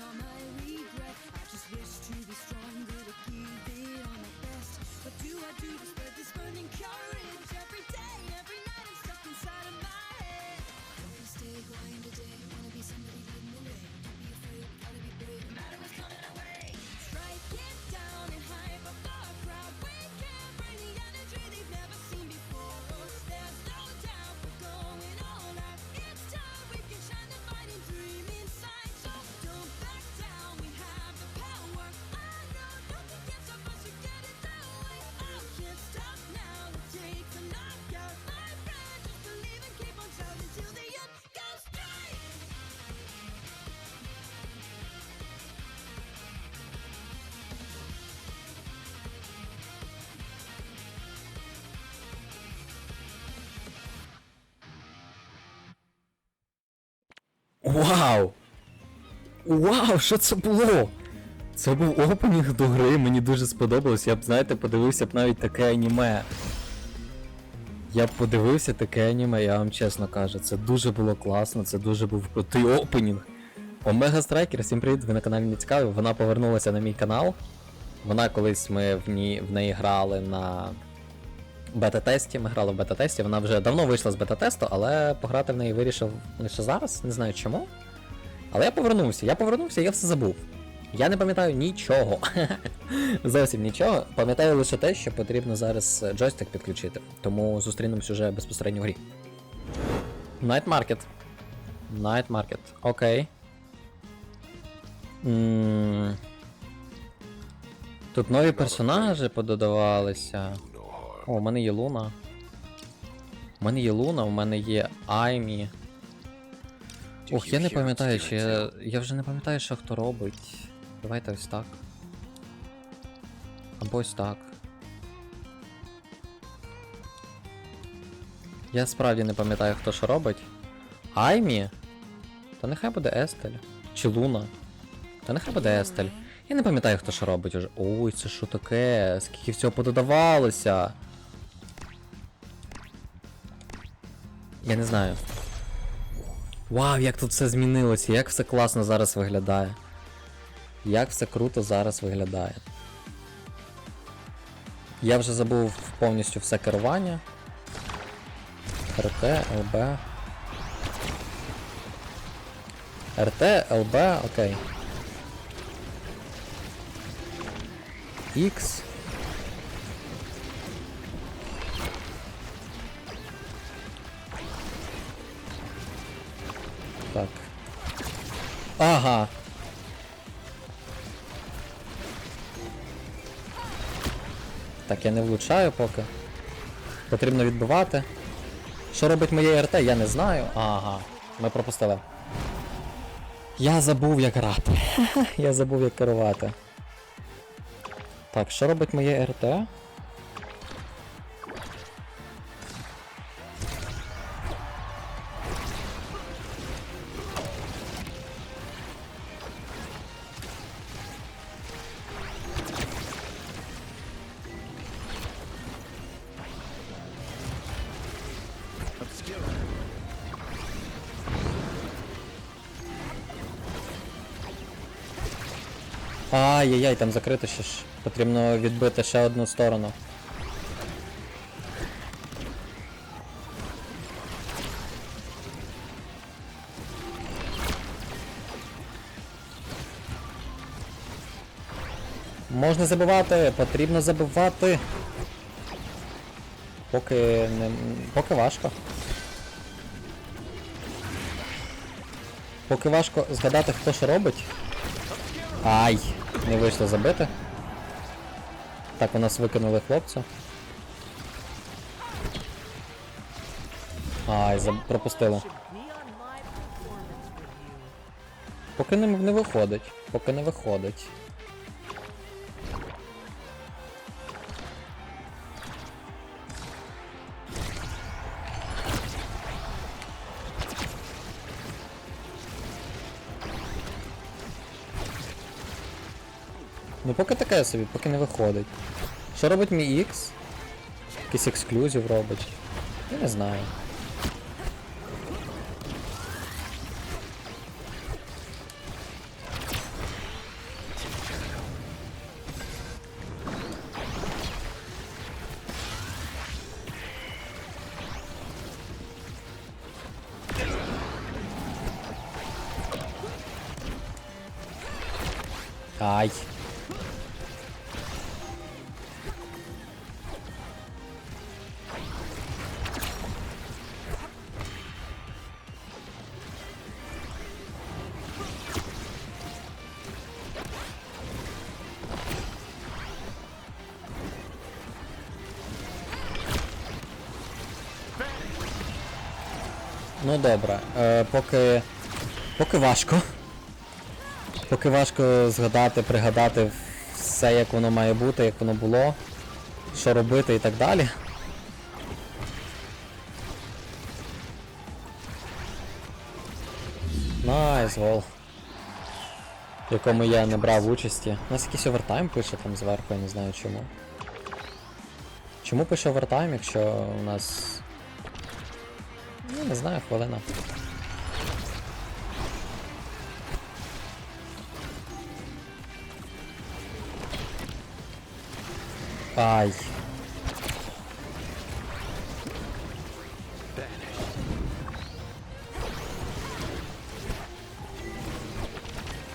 on all my reason. Вау! Вау, що це було? Це був опенінг до гри, мені дуже сподобалось. Я б, знаєте, подивився б навіть таке аніме. Я б подивився таке аніме, я вам чесно кажу. Це дуже було класно, це дуже був крутий опенінг. Омега Страйкер, всім привіт, ви на каналі не цікаві. Вона повернулася на мій канал. Вона колись ми в, ній, в неї грали на бета-тесті. Ми грали в бета-тесті. Вона вже давно вийшла з бета-тесту, але пограти в неї вирішив лише зараз, не знаю чому. Але я повернувся. Я повернувся, я все забув. Я не пам'ятаю нічого. Зовсім нічого. Пам'ятаю лише те, що потрібно зараз е, джойстик підключити. Тому зустрінемось уже безпосередньо в грі. Night Market. Night Market. Окей. Тут нові персонажі пододавалися. О, у мене є Луна. У мене є Луна, у мене є Аймі. Ох, я не пам'ятаю, чи я. Я вже не пам'ятаю, що хто робить. Давайте ось так. Або ось так. Я справді не пам'ятаю, хто що робить. Аймі? Та нехай буде Естель. Чи Луна. Та нехай буде Естель. Я не пам'ятаю, хто що робить уже. Ой, це що таке? Скільки всього пододавалося. Я не знаю. Вау, як тут все змінилося, як все класно зараз виглядає. Як все круто зараз виглядає. Я вже забув повністю все керування. РТ, ЛБ. РТ, ЛБ, окей. X. Ага. Так, я не влучаю поки. Потрібно відбивати. Що робить моє РТ, я не знаю. Ага, ми пропустили. Я забув як грати. я забув як керувати. Так, що робить моє РТ? Ай-яй-яй, там закрито ще ж. Потрібно відбити ще одну сторону. Можна забивати, потрібно забивати. Поки не. поки важко. Поки важко згадати, хто що робить. Ай, не вийшло забити. Так, у нас викинули хлопця. Ай, заб... пропустили. Поки не, не виходить. Поки не виходить. поки таке собі, поки не виходить. Що робить мій X? Якийсь ексклюзів робить. Я не знаю. Ай. Добре, е, поки. Поки важко. Поки важко згадати, пригадати все, як воно має бути, як воно було, що робити і так далі. Найс гол. В якому я не брав участі. У нас якийсь овертайм пише там зверху, я не знаю чому. Чому пише овертайм, якщо у нас. Ну, не знаю, хвилина. Ай.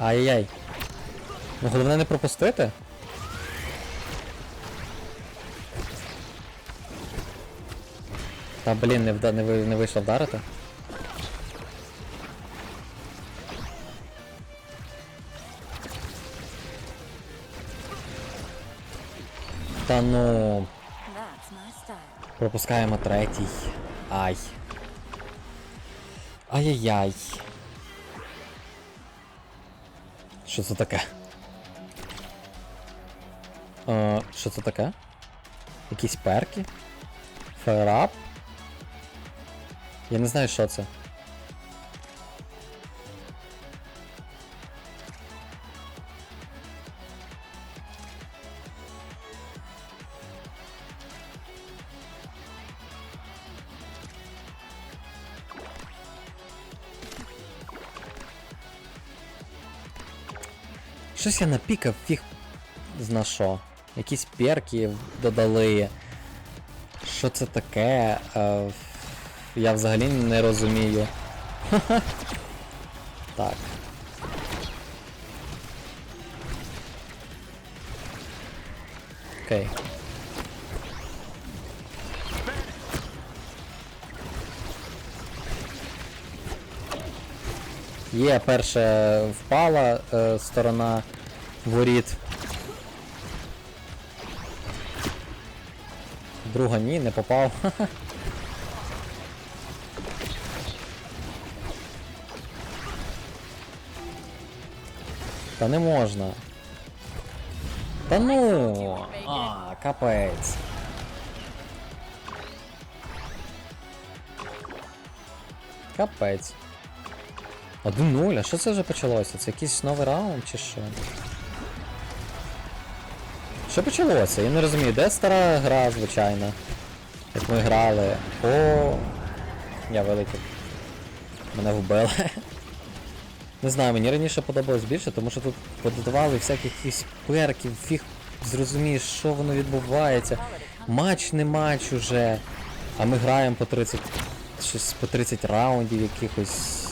Ай-яй. Ну головне не пропустити. Та блін, не, вда... не, не вийшло вдарити. Та ну. Пропускаємо третій. Ай. Ай-яй-яй. Що це таке? Е, що це таке? Якісь перки? Фаерап? Я не знаю, що це. Щось я напікав, фіг зна що. Якісь перки додали. Що це таке? Е, я взагалі не розумію. Так. Окей. Є, перша впала е, сторона воріт. Друга ні, не попав. Та не можна. Та ну! А, капець. Капець. 1-0, а що це вже почалося? Це якийсь новий раунд чи що? Що почалося? Я не розумію, де стара гра, звичайно. Як ми грали. О, я вилетів. Мене вбили. Не знаю, мені раніше подобалось більше, тому що тут пододавали всяких якихось перків, фіг зрозумієш, що воно відбувається. Матч не матч уже. А ми граємо по 30. щось по 30 раундів якихось.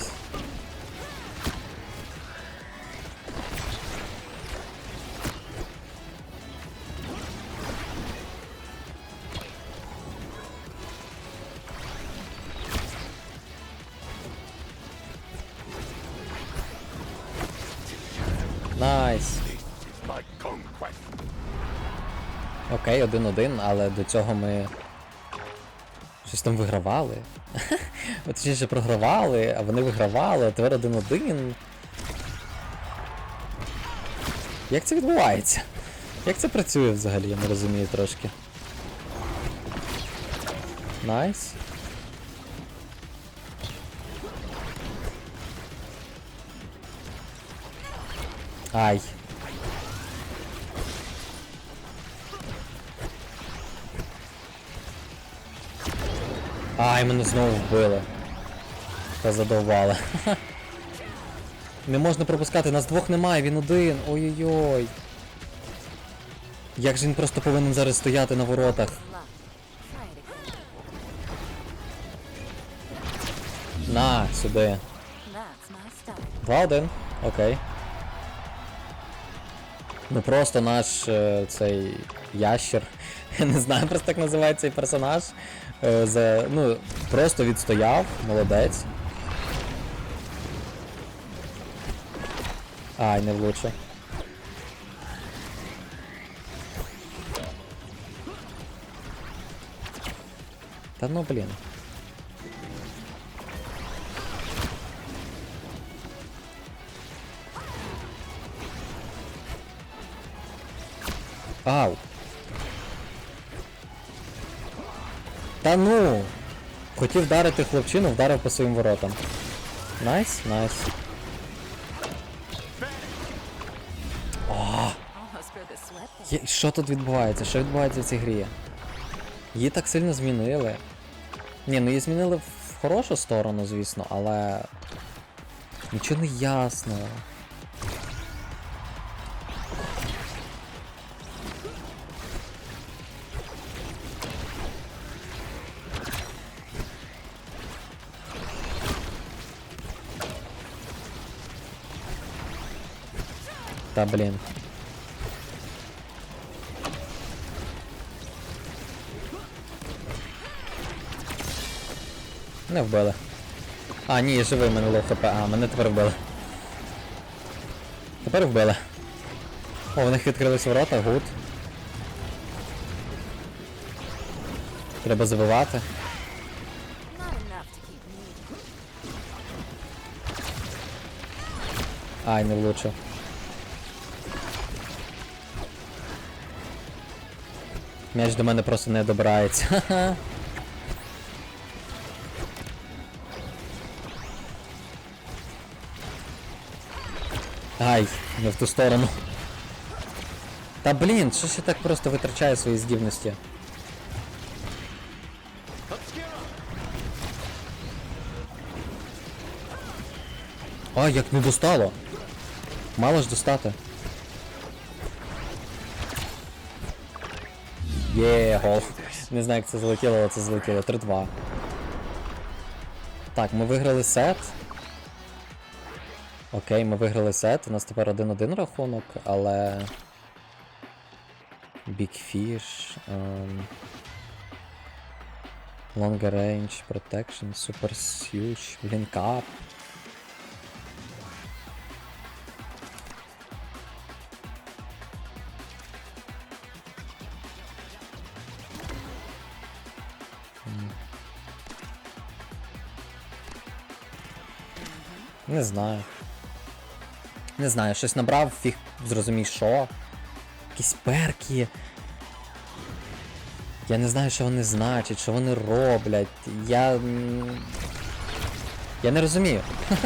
Окей, один-один, але до цього ми. Щось там вигравали. Точніше програвали, а вони вигравали, а тепер один-один. Як це відбувається? Як це працює взагалі, я не розумію трошки. Найс. Ай. Ай, мене знову вбили. Та задовбали. Не можна пропускати, нас двох немає, він один. Ой-ой-ой. Як же він просто повинен зараз стояти на воротах? На, сюди. Style. 2-1. Окей. Ну просто наш е, цей ящер. Не знаю, просто так називається цей персонаж. Е, за, ну, просто відстояв, молодець. Ай, не влучив. Та ну блін. Ау. Та ну. Хотів вдарити хлопчину, вдарив по своїм воротам. Найс, найс. Є- Що тут відбувається? Що відбувається в цій грі? Її так сильно змінили. Ні, ну її змінили в хорошу сторону, звісно, але. Нічого не ясно. Та блін. Не вбили. А, ні, живий мене лов хп. А, мене тепер вбили. Тепер вбили. О, в них відкрились ворота, гуд. Треба забивати. Ай, не влучив. М'яч до мене просто не добирається. Ай, не в ту сторону. Та блін, що ж я так просто витрачаю свої здібності? А, як не достало. Мало ж достати. Є, гол. Не знаю, як це залетіло, але це залетіло. 3-2. Так, ми виграли сет. Окей, ми виграли сет. У нас тепер 1-1 рахунок, але. Big Fish. Um... Longer range, protection, super huge, link up. Не знаю. Не знаю, щось набрав, фіг зрозумій що. Якісь перки. Я не знаю, що вони значать, що вони роблять. Я. Я не розумію.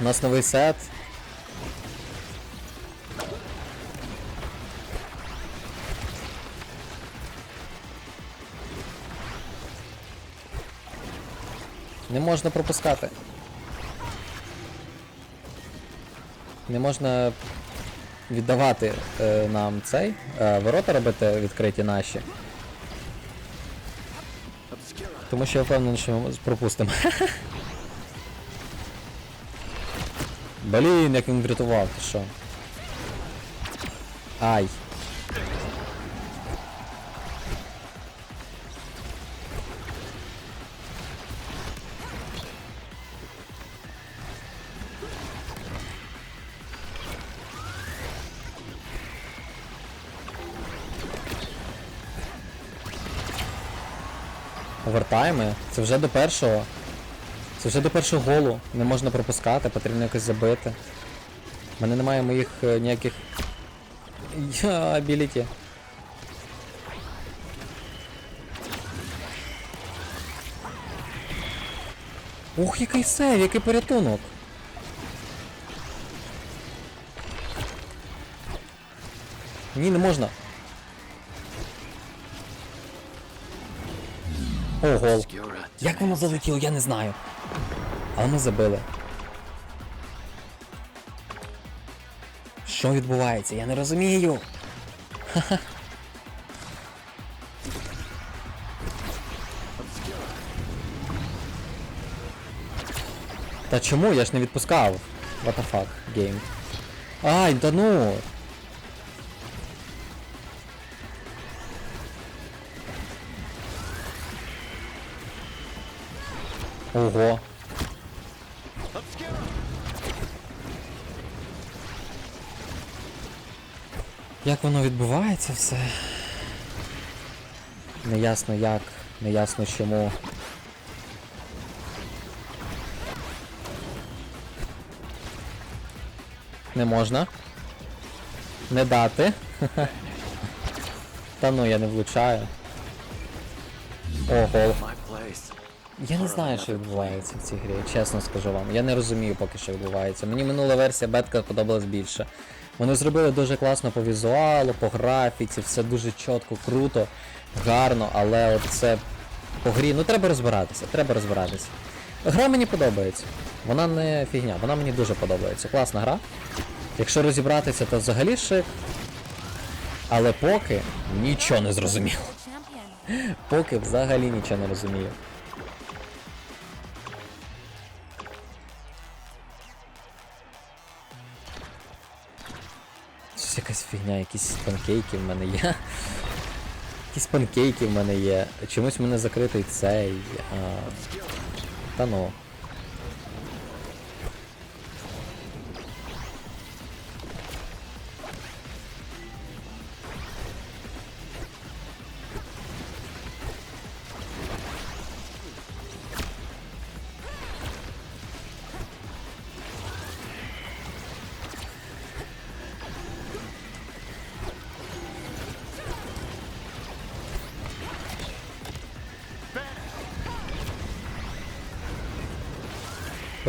У нас новий сет. Не можна пропускати. Не можна віддавати е, нам цей. Е, ворота робити відкриті наші. Тому що я впевнений, що ми пропустимо. Блін, як він врятував, ти що? Ай. Овертайми. Це вже до першого. Це вже до першого голу. Не можна пропускати, потрібно якось забити. У мене немає моїх е, ніяких. Я абіліті. Ух, який сейв, який порятунок. Ні, не можна. О, гол. Як воно залетіло, я не знаю. Але ми забили. Що відбувається? Я не розумію. Ха -ха. Та чому? Я ж не відпускав. What the fuck, game. Ай, да ну! Ого. Як воно відбувається все? Неясно як, неясно чому. Не можна. Не дати. Та ну я не влучаю. Ого. Я не знаю, що відбувається в цій грі, чесно скажу вам. Я не розумію поки що відбувається. Мені минула версія бетка подобалась більше. Вони зробили дуже класно по візуалу, по графіці, все дуже чітко, круто, гарно, але от це по грі, ну треба розбиратися, треба розбиратися. Гра мені подобається. Вона не фігня, вона мені дуже подобається. Класна гра. Якщо розібратися, то взагалі шик. Але поки нічого не зрозуміло. Поки взагалі нічого не розумію. Фігня, якісь панкейки в мене є. Якісь панкейки в мене є. Чомусь в мене закритий цей. А... Та ну.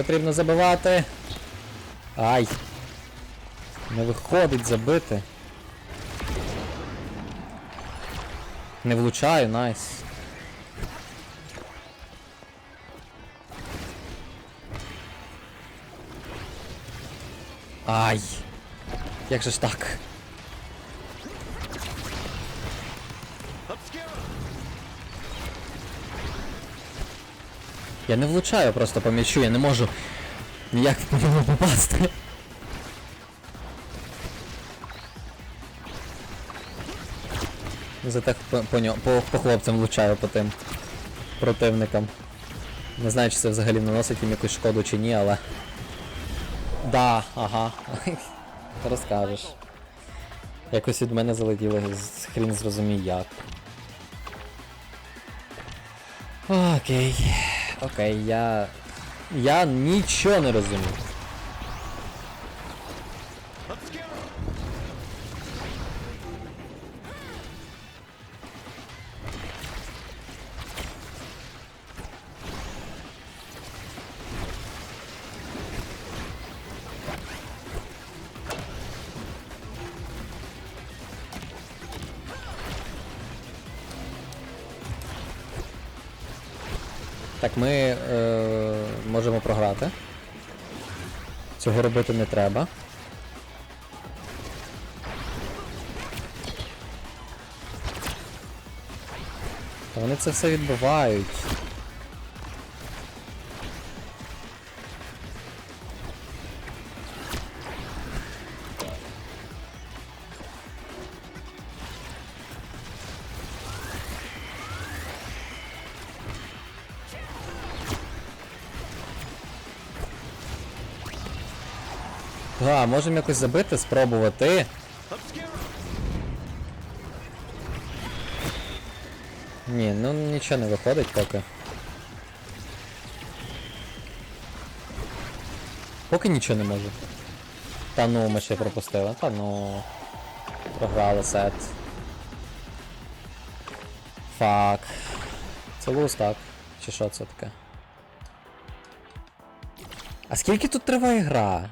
Потрібно забивати. Ай. Не виходить забити. Не влучаю, найс. Ай. Як же ж так? Я не влучаю просто по м'ячу, я не можу ніяк по ньому попасти. Зате по, по, по, по хлопцям влучаю по тим противникам. Не знаю, чи це взагалі наносить їм якусь шкоду чи ні, але. Да, ага. Розкажеш. Якось від мене залетіло, хрін зрозумій як. Окей. Окей, я. Я нічого не розумію. Так, ми е, можемо програти. Цього робити не треба. Та вони це все відбивають. Да, можемо якось забити, спробувати. Ні, ну нічого не виходить поки. Поки нічого не можу. Та ну, ми ще пропустили. Та ну. Програли сет. Фак. Це луз, так? Чи що це таке? А скільки тут триває гра?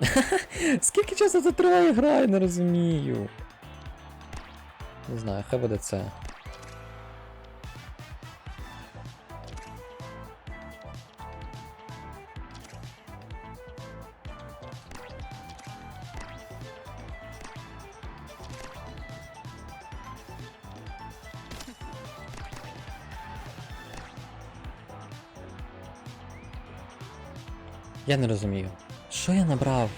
Скільки часу це триває гра, я не розумію. Не знаю, хай буде це. Я не розумію. Що я набрав?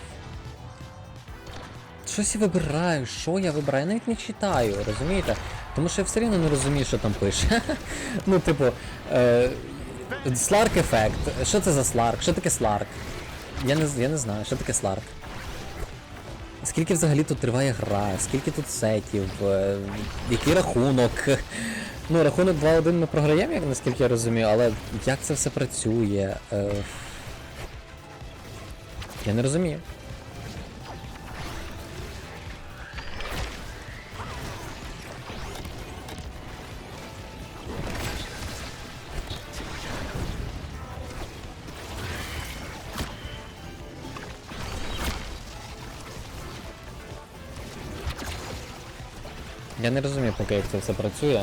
Щось я вибираю, що я вибираю? Я навіть не читаю, розумієте? Тому що я все рівно не розумію, що там пише. ну, типу, е, Сларк ефект. Що це за сларк? Що таке сларк? Я не, я не знаю, що таке сларк. Скільки взагалі тут триває гра, скільки тут сетів, е, який рахунок. Ну, рахунок 2-1 ми програємо, наскільки я розумію, але як це все працює? Е, я не розумію. Я не розумію поки як це все працює.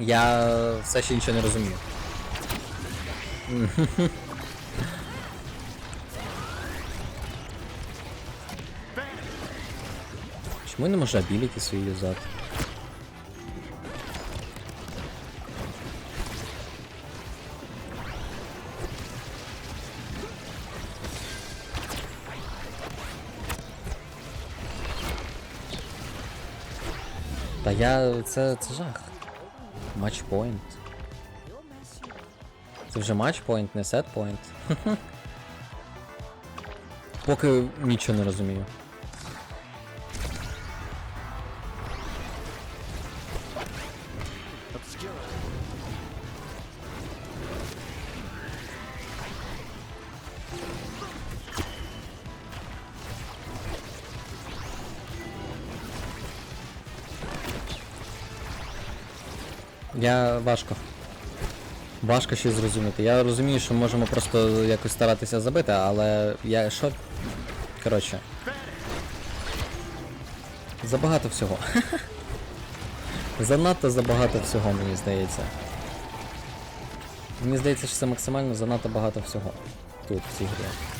Я все ще нічого не розумію. Чому я не можу абіліті свої юзати? Та я. це. це жах. Up. Це вже матчпоінт, не сетпоінт. Поки нічого не розумію. Важко. Важко щось зрозуміти. Я розумію, що можемо просто якось старатися забити, але я що. Коротше. Забагато всього. Занадто забагато всього, мені здається. Мені здається, що це максимально занадто багато всього. Тут, в цій грі.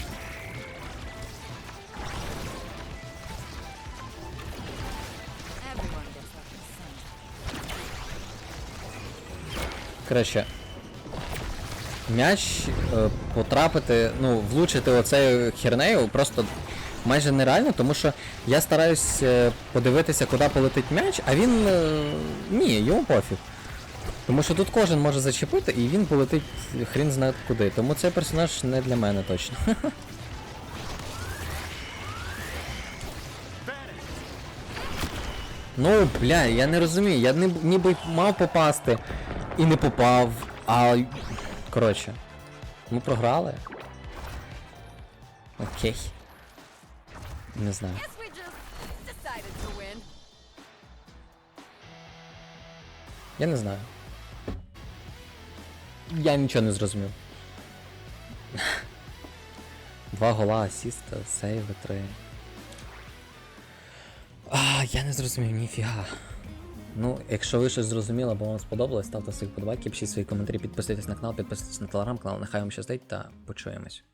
Коротше, м'яч е, потрапити, ну, влучити оцею хернею просто майже нереально, тому що я стараюсь е, подивитися, куди полетить м'яч, а він. е, ні, йому пофіг. Тому що тут кожен може зачепити і він полетить хрін знає куди. Тому цей персонаж не для мене точно. Ну, бля, я не розумію, я ніби мав попасти і не попав, а. Коротше. Ми програли. Окей. Не знаю. Я не знаю. Я нічого не зрозумів. Два гола, асіста, сейви, три. А, я не зрозумів, ніфіга. Ну, якщо ви щось зрозуміли або вам сподобалось, ставте свої подобайки, пишіть свої коментарі, підписуйтесь на канал, підписуйтесь на телеграм-канал, нехай вам щастить та почуємось.